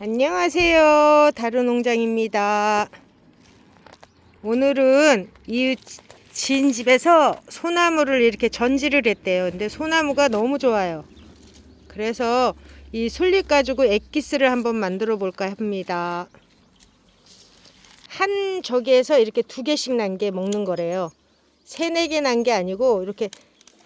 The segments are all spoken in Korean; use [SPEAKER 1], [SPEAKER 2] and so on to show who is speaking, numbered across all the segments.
[SPEAKER 1] 안녕하세요. 다루농장입니다. 오늘은 이 진 집에서 소나무를 이렇게 전지를 했대요. 근데 소나무가 너무 좋아요. 그래서 이 솔잎 가지고 액기스를 한번 만들어 볼까 합니다. 한 저기에서 이렇게 두 개씩 난 게 먹는 거래요. 세네 개 난 게 아니고 이렇게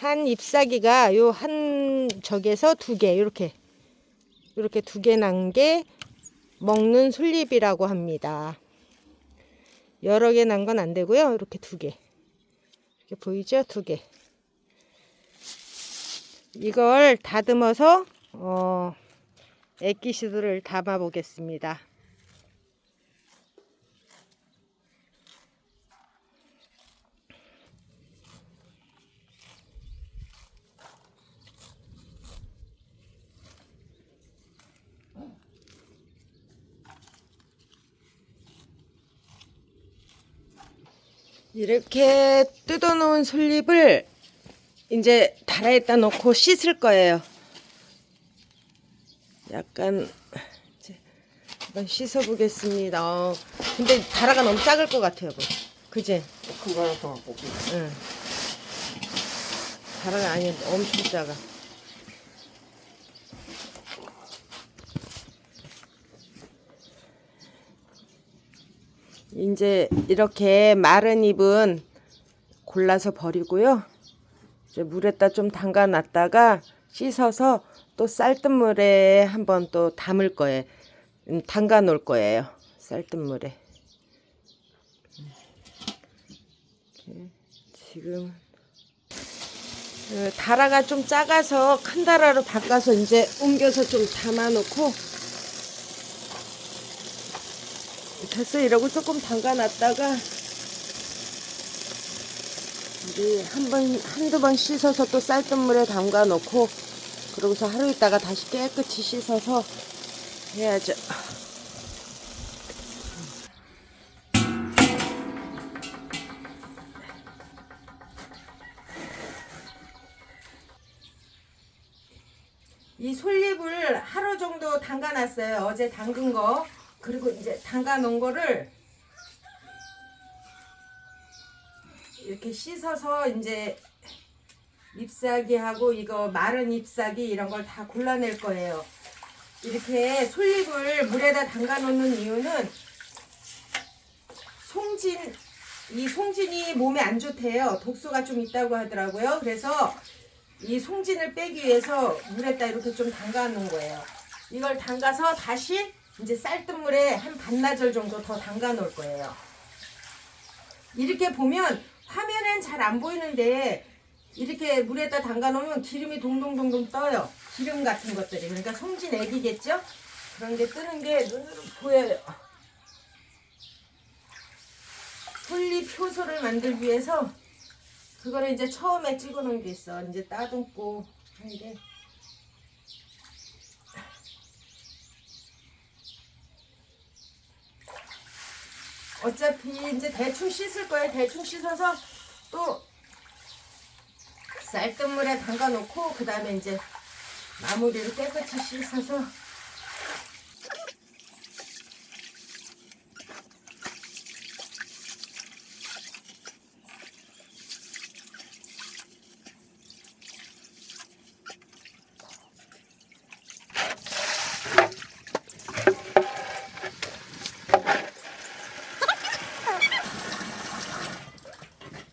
[SPEAKER 1] 한 잎사귀가 요 한 저기에서 두 개 이렇게 이렇게 두 개 난 게 먹는 솔잎이라고 합니다. 여러 개 난 건 안 되고요. 이렇게 두 개. 이렇게 보이죠? 두 개. 이걸 다듬어서 어, 액기스를 담아 보겠습니다. 이렇게 뜯어놓은 솔잎을 이제 다라에다 놓고 씻을 거예요. 약간 이제 한번 씻어 보겠습니다. 어, 근데 다라가 너무 작을 것 같아요, 뭐. 그지?
[SPEAKER 2] 큰거 하나 더 먹고
[SPEAKER 1] 응. 다라가 아니 엄청 작아. 이제 이렇게 마른 잎은 골라서 버리고요. 이제 물에다 좀 담가 놨다가 씻어서 또 쌀뜨물에 한번 또 담을 거예요. 음, 담가 놓을 거예요. 쌀뜨물에. 지금 어, 다라가 좀 작아서 큰 다라로 바꿔서 이제 옮겨서 좀 담아 놓고 됐어 이러고 조금 담가 놨다가 우리 한번 한두 번 씻어서 또 쌀뜨물에 담가 놓고 그러고서 하루 있다가 다시 깨끗이 씻어서 해야죠. 이 솔잎을 하루 정도 담가 놨어요. 어제 담근 거. 그리고 이제 담가 놓은 거를 이렇게 씻어서 이제 잎사귀하고 이거 마른 잎사귀 이런 걸 다 골라낼 거예요. 이렇게 솔잎을 물에다 담가 놓는 이유는 송진 이 송진이 몸에 안 좋대요. 독소가 좀 있다고 하더라고요. 그래서 이 송진을 빼기 위해서 물에다 이렇게 좀 담가 놓은 거예요. 이걸 담가서 다시 이제 쌀뜨물에 한 반나절 정도 더 담가 놓을 거예요. 이렇게 보면 화면엔 잘 안 보이는데 이렇게 물에다 담가 놓으면 기름이 동동동동 떠요. 기름 같은 것들이. 그러니까 송진 액이겠죠? 그런 게 뜨는 게 눈으로 보여요. 솔잎 효소를 만들기 위해서 그거를 이제 처음에 찍어 놓은 게 있어. 이제 따듬고 하는데 어차피 이제 대충 씻을 거예요. 대충 씻어서 또 쌀뜨물에 담가 놓고 그 다음에 이제 마무리를 깨끗이 씻어서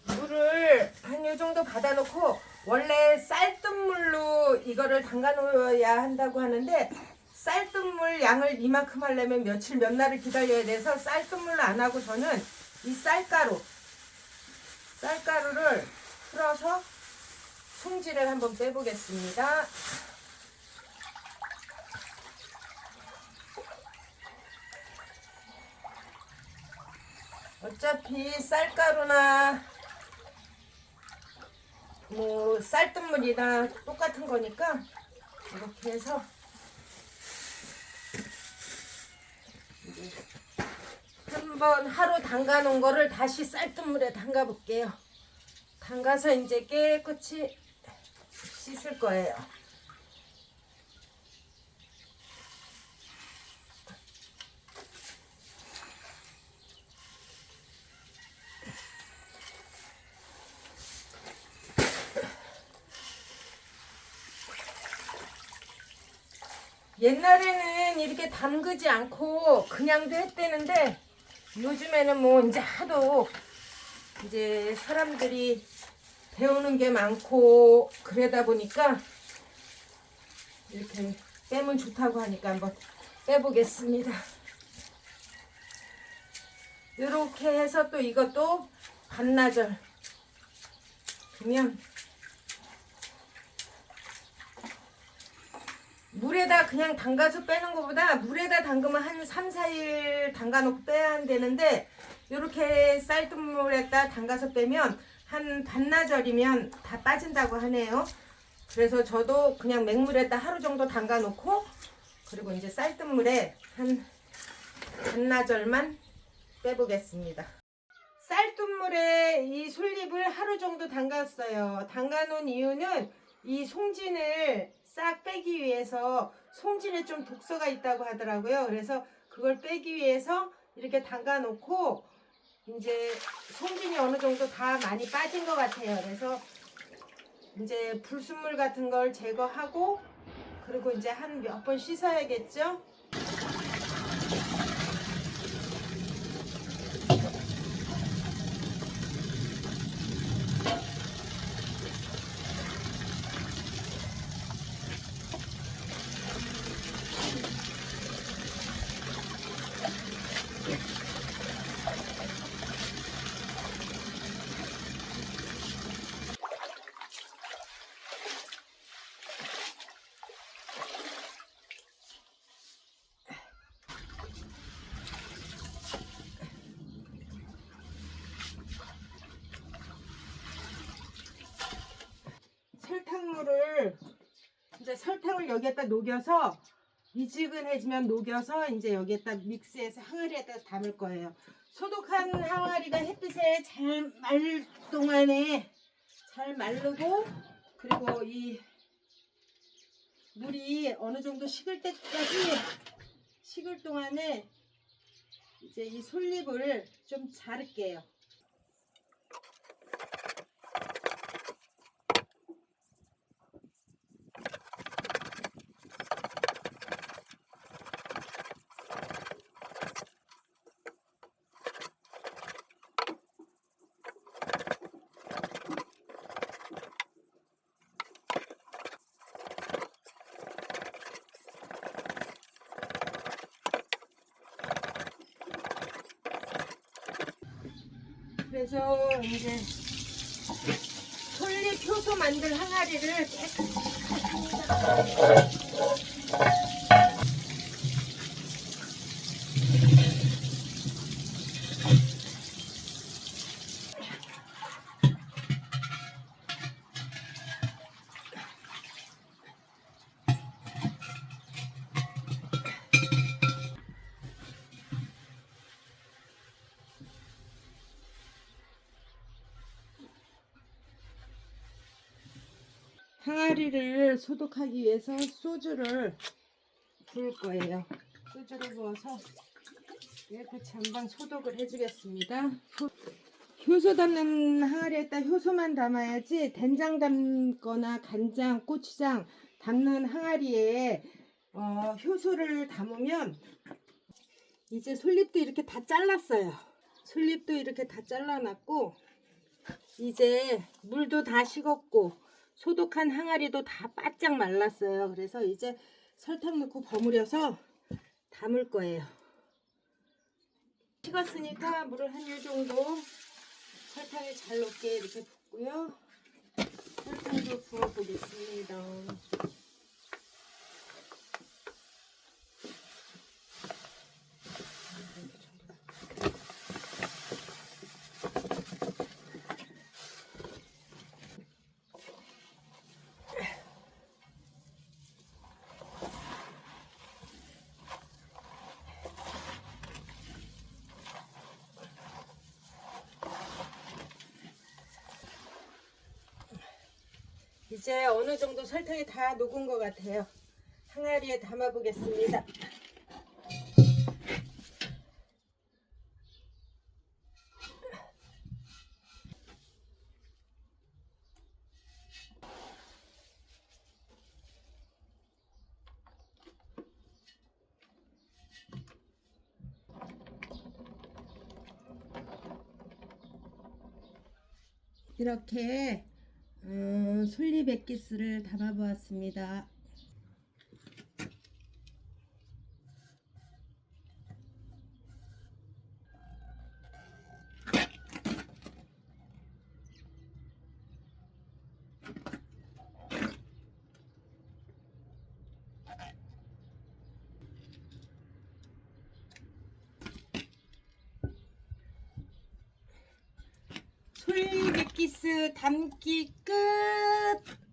[SPEAKER 1] 물을 한 요 받아놓고 원래 쌀뜨물로 이거를 담가 놓아야 한다고 하는데 쌀뜨물 양을 이만큼 하려면 며칠 몇 날을 기다려야 돼서 쌀뜨물로 안 하고 저는 이 쌀가루 쌀가루를 풀어서 송지를 한번 빼보겠습니다. 어차피 쌀가루나 뭐 쌀뜨물이나 똑같은 거니까 이렇게 해서 한번 하루 담가 놓은 거를 다시 쌀뜨물에 담가 볼게요. 담가서 이제 깨끗이 씻을 거예요. 옛날에는 이렇게 담그지 않고 그냥도 했대는데 요즘에는 뭐 이제 하도 이제 사람들이 배우는 게 많고 그러다 보니까 이렇게 빼면 좋다고 하니까 한번 빼보겠습니다. 이렇게 해서 또 이것도 반나절 그러 물에다 그냥 담가서 빼는 것보다 물에다 담그면 한 3, 4일 담가 놓고 빼야 한다는데 이렇게 쌀뜨물에다 담가서 빼면 한 반나절이면 다 빠진다고 하네요. 그래서 저도 그냥 맹물에다 하루 정도 담가 놓고 그리고 이제 쌀뜨물에 한 반나절만 빼보겠습니다. 쌀뜨물에 이 솔잎을 하루 정도 담갔어요. 담가 놓은 이유는 이 송진을 싹 빼기 위해서 송진에 좀 독소가 있다고 하더라고요. 그래서 그걸 빼기 위해서 이렇게 담가 놓고 이제 송진이 어느 정도 다 많이 빠진 것 같아요. 그래서 이제 불순물 같은 걸 제거하고 그리고 이제 한 몇 번 씻어야겠죠? 설탕물을 이제 설탕을 여기에다 녹여서 미지근해지면 녹여서 이제 여기에다 믹스해서 항아리에다 담을 거예요. 소독한 항아리가 햇빛에 잘 말 동안에 잘 마르고 그리고 이 물이 어느 정도 식을 때까지 식을 동안에 이제 이 솔잎을 좀 자를게요. 그래서 이제 솔잎 효소 만들 항아리를 깨끗하게 항아리를 소독하기 위해서 소주를 부을 거예요. 소주를 부어서 깨끗이 한번 소독을 해주겠습니다. 효- 효소 담는 항아리에다 효소만 담아야지 된장 담거나 간장, 고추장 담는 항아리에 어, 효소를 담으면 이제 솔잎도 이렇게 다 잘랐어요. 솔잎도 이렇게 다 잘라놨고 이제 물도 다 식었고 소독한 항아리도 다 바짝 말랐어요. 그래서 이제 설탕 넣고 버무려서 담을 거예요. 식었으니까 물을 한일 정도 설탕이 잘 녹게 이렇게 붓고요. 설탕도 부어 보겠습니다. 이제 어느 정도 설탕이 다 녹은 것 같아요. 항아리에 담아 보겠습니다. 이렇게 음, 솔리백기스를 담아보았습니다. 솔리백기스 담기 끝!